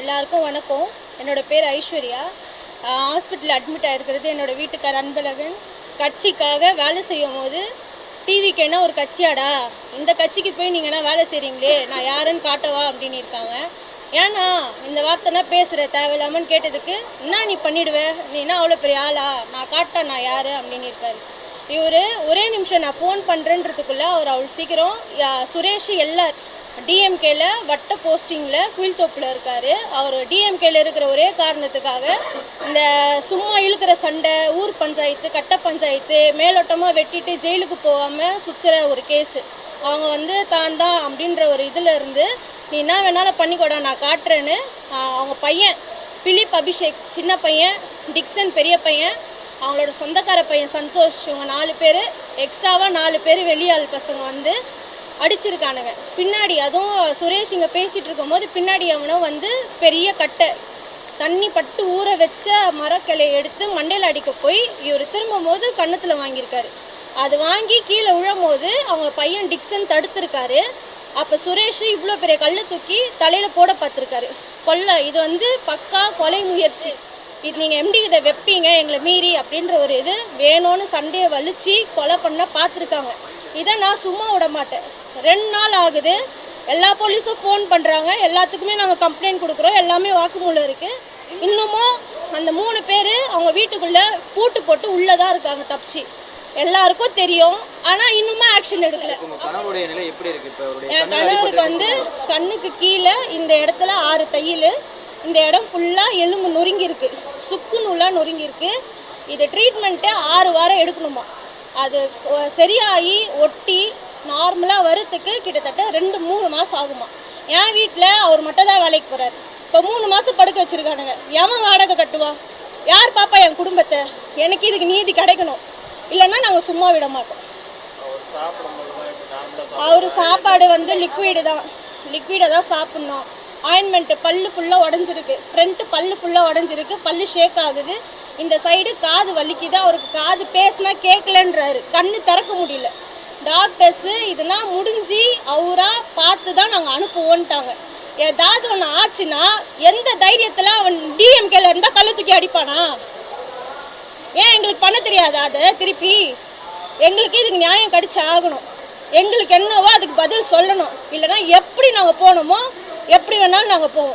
எல்லாருக்கும் வணக்கம். என்னோடய பேர் ஐஸ்வர்யா. ஹாஸ்பிட்டலில் அட்மிட் ஆகிருக்கிறது என்னோட வீட்டுக்கார் அன்பழகன். கட்சிக்காக வேலை செய்யும் போது டிவிக்கு என்ன ஒரு கட்சியாடா? இந்த கட்சிக்கு போய் நீங்கள் என்ன வேலை செய்கிறீங்களே நான் யாருன்னு காட்டவா? அப்படின்னு இருக்காங்க. ஏன்னா இந்த வார்த்தைனா பேசுகிற தேவையில்லாமன்னு கேட்டதுக்கு என்ன நீ பண்ணிடுவ? நீ என்ன அவ்வளோ பெரிய ஆளா? நான் காட்டா நான் யார்? அப்படின்னு இருக்காரு. இவர் ஒரே நிமிஷம் நான் ஃபோன் பண்ணுறேன்றதுக்குள்ளே அவர் அவ்வளோ சீக்கிரம் யா- சுரேஷ் எல்லார் டிஎம்கேல வட்ட போஸ்டிங்கில் குயில்தோப்பில் இருக்கார். அவர் டிஎம்கேல இருக்கிற ஒரே காரணத்துக்காக இந்த சும்மா இழுக்கிற சண்டை ஊர் பஞ்சாயத்து கட்ட பஞ்சாயத்து மேலோட்டமாக வெட்டிட்டு ஜெயிலுக்கு போகாமல் சுற்றுற ஒரு கேஸு அவங்க வந்து தான் தான் அப்படின்ற ஒரு இதில் இருந்து நீ என்ன வேணாலும் பண்ணிக்கோடா நான் காட்டுறேன்னு. அவங்க பையன் பிலிப் அபிஷேக் சின்ன பையன் டிக்சன் பெரிய பையன் அவங்களோட சொந்தக்கார பையன் சந்தோஷ் இவங்க நாலு பேர் எக்ஸ்ட்ராவாக நாலு பேர் வெளியாள் பசங்க வந்து அடிச்சிருக்கானுங்க. பின்னாடி அதுவும் சுரேஷ் இங்கே பேசிகிட்டு இருக்கும்போது பின்னாடி அவனை வந்து பெரிய கட்டை தண்ணி பட்டு ஊற வச்ச மரக்கிளையை எடுத்து மண்டையில் அடிக்க போய் இவர் திரும்பும் போது கன்னத்தில் வாங்கியிருக்காரு. அது வாங்கி கீழே விழும் போது அவங்க பையன் டிக்சன் தடுத்திருக்காரு. அப்போ சுரேஷ் இவ்வளோ பெரிய கல்லை தூக்கி தலையில் போட பார்த்துருக்காரு. கொல்லை இது வந்து பக்கா கொலை முயற்சி. இது நீங்கள் எப்படி இதை வைப்பீங்க எங்களை மீறி அப்படின்ற ஒரு இது வேணும்னு சண்டையை வலிச்சு கொலை பண்ண பார்த்துருக்காங்க. இதை நான் சும்மா விட மாட்டேன். ரெண்டு நாள் ஆகுது. எல்லா போலீஸும் ஃபோன் பண்ணுறாங்க எல்லாத்துக்குமே நாங்கள் கம்ப்ளைண்ட் கொடுக்குறோம். எல்லாமே வாக்குமூலம் இருக்குது இன்னமும் அந்த மூணு பேர் அவங்க வீட்டுக்குள்ளே பூட்டு போட்டு உள்ளே தான் இருக்காங்க தப்பிச்சு. எல்லாருக்கும் தெரியும். ஆனால் இன்னுமே ஆக்ஷன் எடுக்கல. என் கணவருக்கு வந்து கண்ணுக்கு கீழே இந்த இடத்துல ஆறு தையல். இந்த இடம் ஃபுல்லாக எலும்பு நொறுங்கி இருக்கு சுக்கு நூலாக நொறுங்கி இருக்கு இது ட்ரீட்மெண்ட்டே ஆறு வாரம் எடுக்கணுமா. அது சரியாகி ஒட்டி நார்மலாக வரத்துக்கு கிட்டத்தட்ட ரெண்டு மூணு மாதம் ஆகுமா. என் வீட்டில் அவர் மட்டும் தான் வேலைக்கு போகிறாரு இப்போ மூணு மாதம் படுக்க வச்சுருக்கானுங்க. எவன் வாடகை கட்டுவான் யார் பாப்பா என் குடும்பத்தை? எனக்கு இதுக்கு நீதி கிடைக்கணும். இல்லைன்னா நாங்கள் சும்மா விட மாட்டோம். அவர் சாப்பாடு வந்து லிக்விடு தான். லிக்விடை தான் சாப்பிட்ணும். ஆயின்மெண்ட்டு பல்லு ஃபுல்லாக உடஞ்சிருக்கு. ஃப்ரண்ட்டு பல்லு ஃபுல்லாக உடஞ்சிருக்கு. பல்லு ஷேக் ஆகுது. இந்த சைடு காது வலிக்குது. அவருக்கு காது பேசினா கேட்கலன்றாரு கண்ணு திறக்க முடியல. டாக்டர்ஸு இதெல்லாம் முடிஞ்சு அவராக பார்த்து தான் நாங்கள் அனுப்புவோன்ட்டாங்க. ஏதாவது ஒன்று ஆச்சுன்னா எந்த தைரியத்தில் அவன் டிஎம்கேல இருந்தால் கள்ள தூக்கி அடிப்பானா? ஏன் எங்களுக்கு பண்ண தெரியாதா அதை? திருப்பி எங்களுக்கு இதுக்கு நியாயம் கடிச்சு ஆகணும். எங்களுக்கு என்னவோ அதுக்கு பதில் சொல்லணும். இல்லைன்னா எப்படி நாங்கள் போகணுமோ எப்படி வேணாலும் நாங்கள் போவோம்.